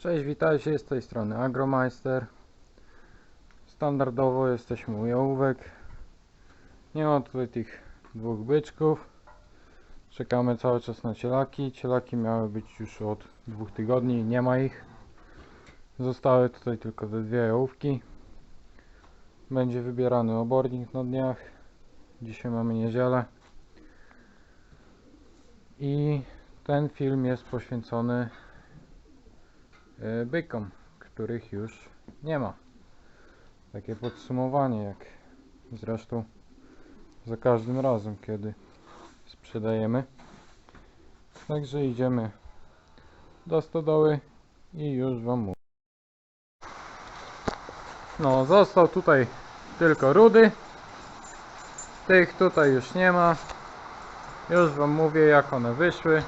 Cześć, witajcie, z tej strony Agromeister. Standardowo jesteśmy u jałówek. Nie ma tutaj tych dwóch byczków. Czekamy cały czas na cielaki. Cielaki miały być już od dwóch tygodni, nie ma ich. Zostały tutaj tylko te dwie jałówki. Będzie wybierany obornik na dniach. Dzisiaj mamy niedzielę. I ten film jest poświęcony bykom, których już nie ma. Takie podsumowanie, jak zresztą za każdym razem, kiedy sprzedajemy. Także idziemy do stodoły i już Wam mówię. No, został tutaj tylko rudy. Tych tutaj już nie ma. Już Wam mówię, jak one wyszły.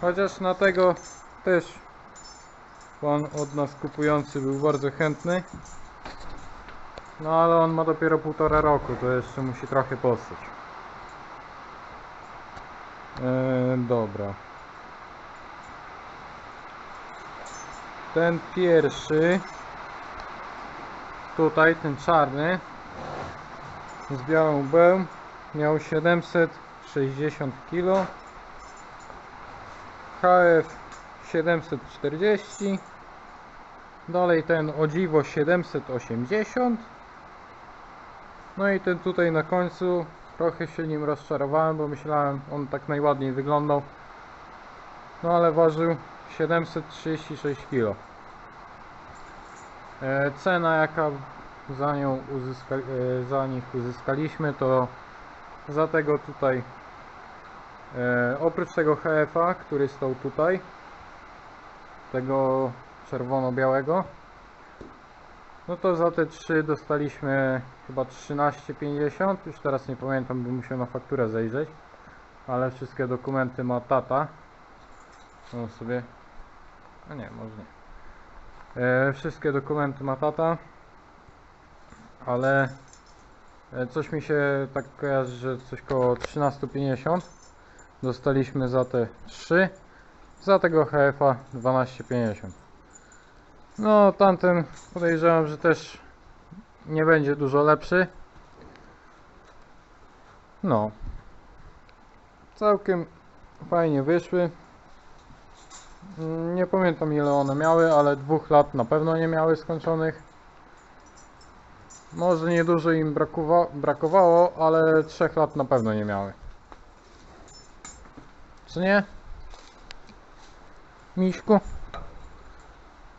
Chociaż na tego też pan od nas kupujący był bardzo chętny. No ale on ma dopiero półtora roku, to jeszcze musi trochę postać. Eee, dobra. Ten pierwszy, tutaj ten czarny, z białą łbem, miał 760 kg. HF 740 dalej ten o dziwo 780 no i ten tutaj na końcu trochę się nim rozczarowałem bo myślałem on tak najładniej wyglądał. No ale ważył 736 kg e, cena jaka za nią uzyska, e, za nich uzyskaliśmy to za tego tutaj e, oprócz tego HF-a który stał tutaj tego czerwono-białego. No to za te trzy dostaliśmy chyba 13,50 już teraz nie pamiętam, bym musiał na fakturę zajrzeć. Ale wszystkie dokumenty ma tata. No sobie. A nie, może nie. E, wszystkie dokumenty ma tata. Ale e, coś mi się tak kojarzy, że coś koło 13,50 dostaliśmy za te 3 za tego HF-a 12,50 no tamten podejrzewam, że też nie będzie dużo lepszy. No. Całkiem fajnie wyszły. Mm, nie pamiętam ile one miały, ale dwóch lat na pewno nie miały skończonych. Może niedużo im brakowa brakowało, ale trzech lat na pewno nie miały. Czy nie? Miśku.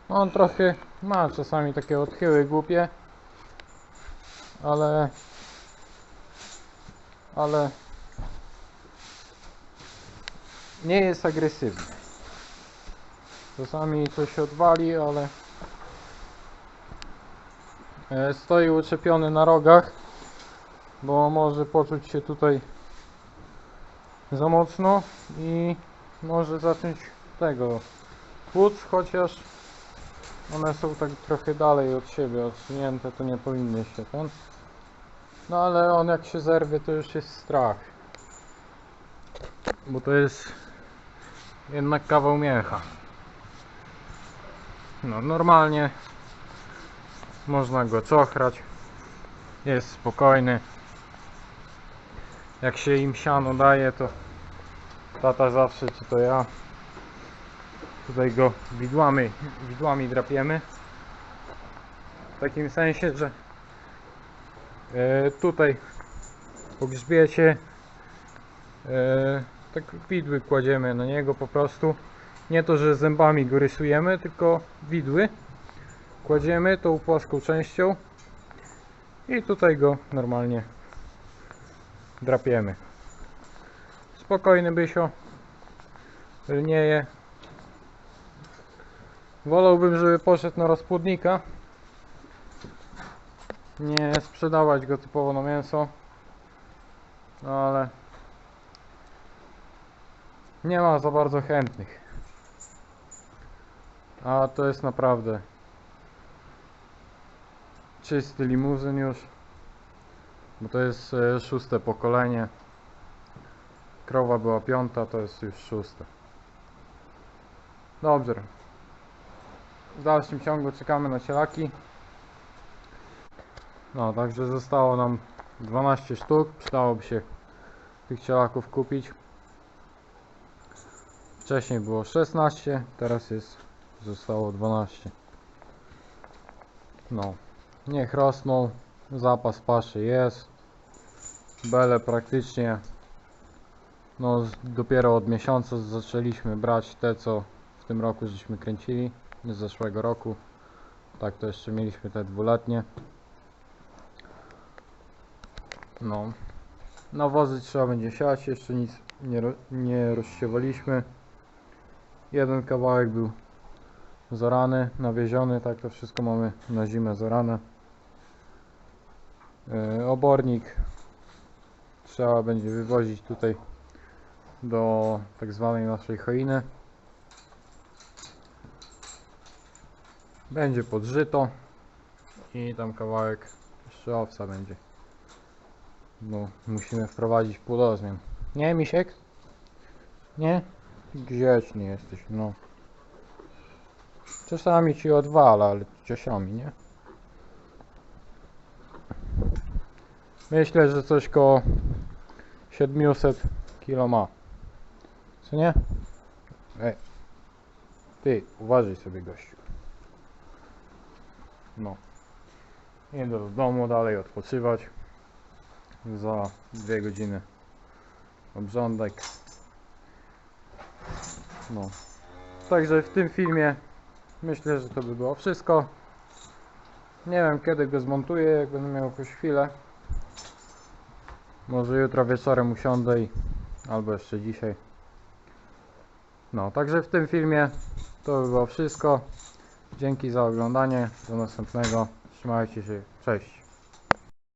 On trochę ma czasami takie odchyły głupie. Ale... Ale... Nie jest agresywny. Czasami coś odwali, ale... e, Stoi uczepiony na rogach. Bo może poczuć się tutaj za mocno i może zacząć tego płuc, chociaż one są tak trochę dalej od siebie odsunięte, to nie powinny się ten. No ale on jak się zerwie, to już jest strach. Bo to jest jednak kawał mięcha. No normalnie można go czochrać. Jest spokojny. Jak się im siano daje, to tata zawsze, czy to ja, tutaj go widłami, widłami drapiemy. W takim sensie, że e, tutaj po grzbiecie e, tak widły kładziemy na niego po prostu. Nie to, że zębami go rysujemy, tylko widły kładziemy tą płaską częścią i tutaj go normalnie drapiemy. Spokojny Bysio. Lnieje. Wolałbym, żeby poszedł na rozpłodnika. Nie sprzedawać go typowo na mięso. No ale nie ma za bardzo chętnych. A to jest naprawdę czysty limuzyn już. Bo to jest e, szóste pokolenie. Krowa była piąta, to jest już szóste. Dobrze. W dalszym ciągu czekamy na cielaki. No, także zostało nam 12 sztuk. Przydałoby się tych cielaków kupić. Wcześniej było 16, teraz jest zostało 12. No, niech rosną. Zapas paszy jest. Bele praktycznie no dopiero od miesiąca zaczęliśmy brać te co w tym roku żeśmy kręcili z zeszłego roku. Tak to jeszcze mieliśmy te dwuletnie. No. Nawozy trzeba będzie siać, jeszcze nic nie, nie rozsiewaliśmy. Jeden kawałek był zorany, nawieziony, tak to wszystko mamy na zimę zorane. Yy, obornik trzeba będzie wywozić tutaj do tak zwanej naszej choiny. Będzie podżyto i tam kawałek jeszcze owsa będzie. Bo musimy wprowadzić płodozmian. Nie, Misiek? Nie? Grzeczny jesteś, no. Czasami ci odwala, ale czasami, nie? Myślę, że coś koło 700 kilo ma. Co nie? Ej. Ty, uważaj sobie gościu. No. Idę do domu dalej odpoczywać. Za dwie godziny obrządek. No. Także w tym filmie myślę, że to by było wszystko. Nie wiem kiedy go zmontuję, jak będę miał jakąś chwilę. Może jutro wieczorem usiądę i albo jeszcze dzisiaj. No, także w tym filmie to by było wszystko. Dzięki za oglądanie. Do następnego. Trzymajcie się. Cześć.